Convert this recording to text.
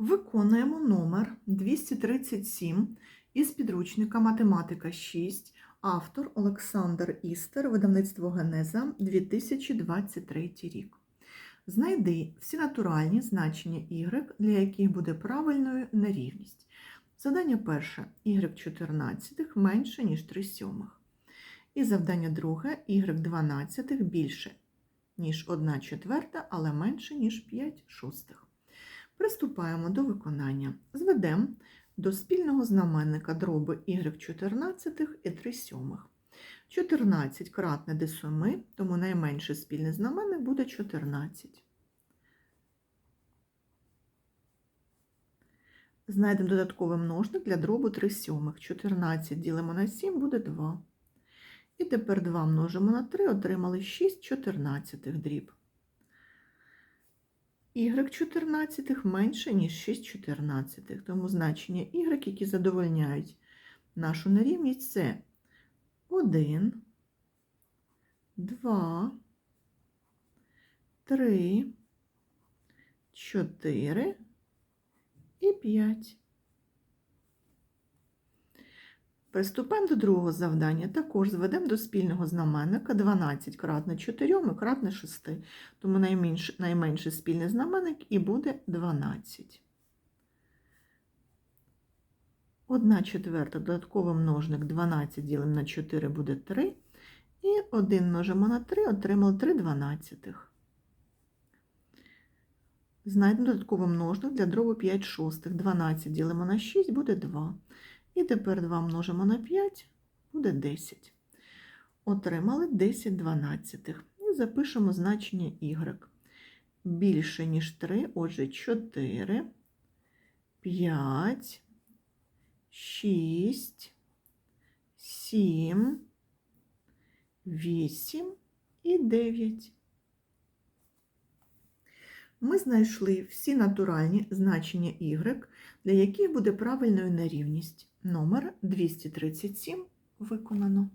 Виконуємо номер 237 із підручника Математика 6, автор Олександр Істер, видавництво Генеза 2023 рік. Знайди всі натуральні значення y, для яких буде правильною нерівність. Завдання перше y 14 менше, ніж 3 сьомих. І завдання друге y 12 більше, ніж 1 четверта, але менше, ніж 5 шостих. Приступаємо до виконання. Зведемо до спільного знаменника дроби y 14 і 3 сьомих. 14 кратне до 7, тому найменший спільний знаменник буде 14. Знайдемо додатковий множник для дробу 3 сьомих. 14 ділимо на 7 буде 2. І тепер 2 множимо на 3, отримали 6 чотирнадцятих дріб y 14 менше, ніж 6 чотирнадцятих. Тому значення y, які задовольняють нашу нерівність, це 1, 2, 3, 4 і 5. Приступаємо до другого завдання. Також зведемо до спільного знаменника 12 кратне 4 і кратне 6. Тому найменш, найменший спільний знаменник і буде 12. 1 четверта додатковий множник 12 ділимо на 4 буде 3. І 1 множимо на 3, отримали 3 дванадцятих. Знайдемо додатковий множник для дробу 5 шостих. 12 ділимо на 6 буде 2. І тепер 2 множимо на 5, буде 10. Отримали 10 дванадцятих. І запишемо значення y. Більше, ніж 3, отже, 4, 5, 6, 7, 8 і 9. Ми знайшли всі натуральні значення y, для яких буде правильною нерівність. Номер 237 виконано.